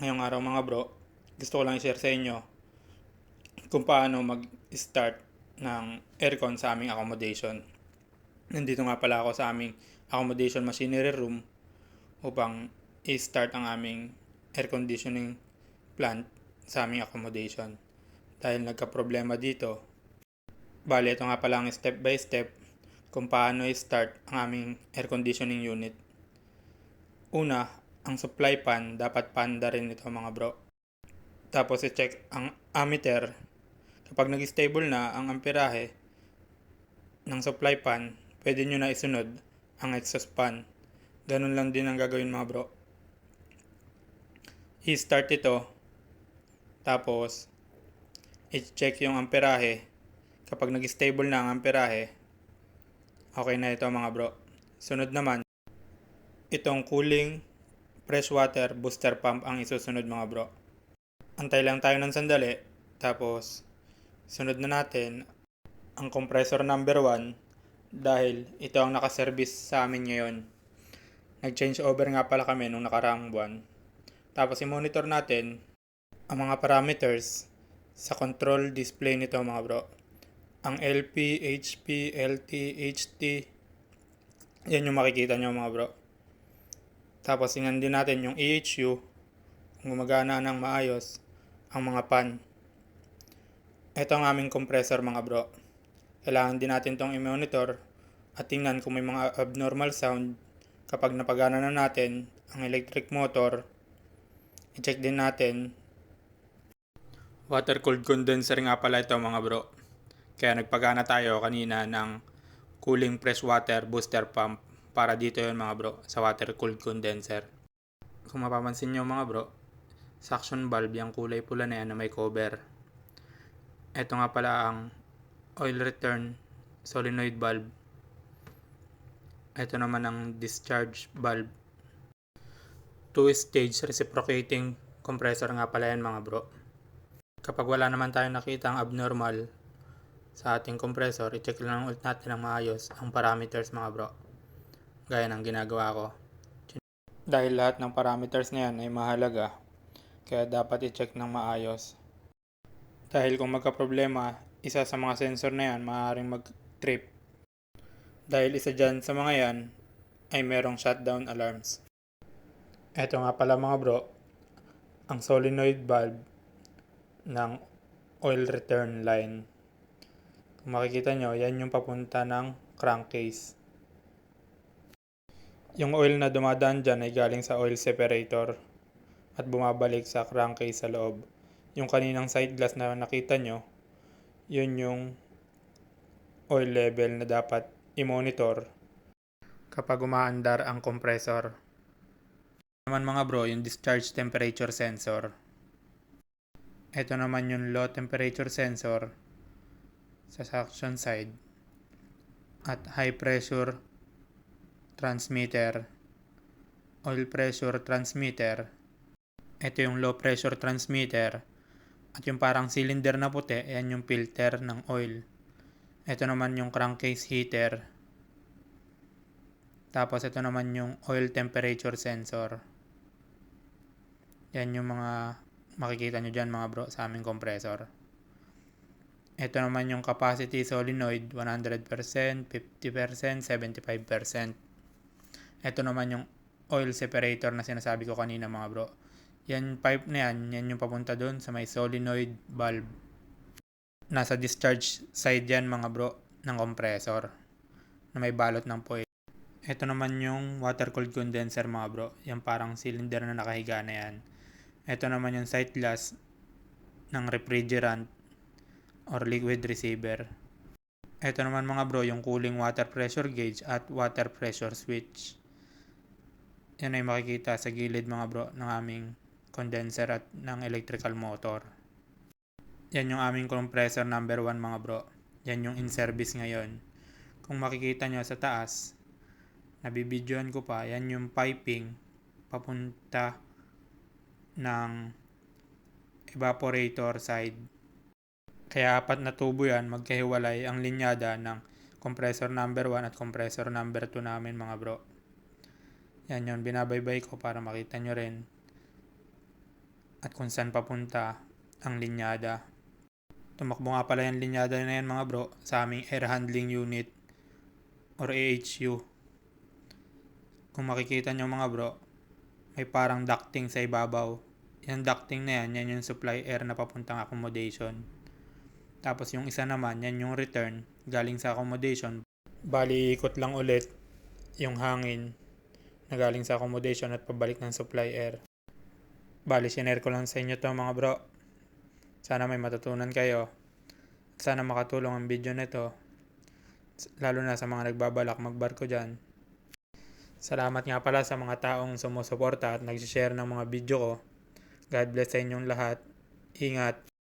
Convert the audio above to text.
ngayong araw mga bro, gusto ko lang i-share sa inyo kung paano mag-start ng aircon sa aming accommodation. Nandito nga pala ako sa aming accommodation machinery room upang i-start ang aming air conditioning plant sa aming accommodation. Dahil nagka-problema dito, bali ito nga pala ang step by step kung paano i-start ang aming air conditioning unit. Una, ang supply pan dapat panda rin ito mga bro. Tapos i-check ang ammeter. Kapag nag-stable na ang amperahe ng supply pan, pwede nyo na isunod ang exhaust pan. Ganun lang din ang gagawin mga bro. I-start ito. Tapos, i-check yung amperahe. Kapag nag-stable na ang amperahe, okay na ito mga bro. Sunod naman, itong cooling fresh water booster pump ang isusunod mga bro. Antay lang tayo ng sandali. Tapos, sunod na natin ang compressor number 1 dahil ito ang nakaservice sa amin ngayon. Nag-change over nga pala kami nung nakaraang buwan. Tapos, i-monitor natin ang mga parameters sa control display nito mga bro. Ang LP, HP, LT, HT, yan yung makikita nyo mga bro. Tapos tingnan din natin yung EHU gumagana ng maayos ang mga pan. Ito ang aming compressor mga bro. Kailangan din natin itong i-monitor at tingnan kung may mga abnormal sound kapag napagana na natin ang electric motor. I-check din natin. Water cooled condenser nga pala ito mga bro. Kaya nagpagana tayo kanina ng cooling fresh water booster pump para dito yun mga bro sa water cooled condenser. Kung mapapansin nyo mga bro, suction valve yung kulay pula na yan na may cover. Ito nga pala ang oil return solenoid valve. Ito naman ang discharge valve. Two-stage reciprocating compressor nga pala yan mga bro. Kapag wala naman tayong nakita ang abnormal sa ating compressor, i-check lang ulit natin ng maayos ang parameters mga bro gaya ng ginagawa ko. Dahil lahat ng parameters na yan ay mahalaga, kaya dapat i-check ng maayos. Dahil kung magka-problema, isa sa mga sensor na yan maaaring mag-trip. Dahil isa dyan sa mga yan ay merong shutdown alarms. Ito nga pala mga bro, ang solenoid valve ng oil return line. Kung makikita nyo, yan yung papunta ng crankcase. Yung oil na dumadaan dyan ay galing sa oil separator at bumabalik sa crankcase sa loob. Yung kaninang side glass na nakita nyo, yun yung oil level na dapat i-monitor kapag umaandar ang compressor. Naman mga bro, yung discharge temperature sensor. Ito naman yung low temperature sensor sa suction side at high pressure transmitter, oil pressure transmitter. Ito yung low pressure transmitter. At yung parang cylinder na puti, ayan yung filter ng oil. Ito naman yung crankcase heater. Tapos ito naman yung oil temperature sensor. Yan yung mga makikita nyo dyan mga bro sa aming compressor. Ito naman yung capacity solenoid 100%, 50%, 75%. Ito naman yung oil separator na sinasabi ko kanina mga bro. Yan pipe na yan, yan yung papunta doon sa may solenoid valve. Nasa discharge side yan mga bro ng compressor na may balot ng foil. Ito naman yung water cooled condenser mga bro. Yan parang cylinder na nakahiga na yan. Ito naman yung sight glass ng refrigerant or liquid receiver. Ito naman mga bro yung cooling water pressure gauge at water pressure switch. Yan ay makikita sa gilid mga bro ng aming condenser at ng electrical motor. Yan yung aming compressor number 1 mga bro. Yan yung in service ngayon. Kung makikita nyo sa taas, nabibidyoan ko pa, yan yung piping papunta ng evaporator side. Kaya apat na tubo yan, magkahiwalay ang linyada ng compressor number 1 at compressor number 2 namin mga bro. Yan yun, binabaybay ko para makita nyo rin at kung saan papunta ang linyada. Tumakbo nga pala yung linyada na yan mga bro sa aming air handling unit or AHU. Kung makikita nyo mga bro, may parang ducting sa ibabaw. Yung ducting na yan, yan yung supply air na papuntang accommodation. Tapos yung isa naman, yan yung return galing sa accommodation. Bali, ikot lang ulit yung hangin na galing sa accommodation at pabalik ng supply air. Bali, sinare ko lang sa inyo to mga bro. Sana may matutunan kayo. Sana makatulong ang video nito. Lalo na sa mga nagbabalak magbarko dyan. Salamat nga pala sa mga taong sumusuporta at nagsishare ng mga video ko. God bless sa inyong lahat. Ingat.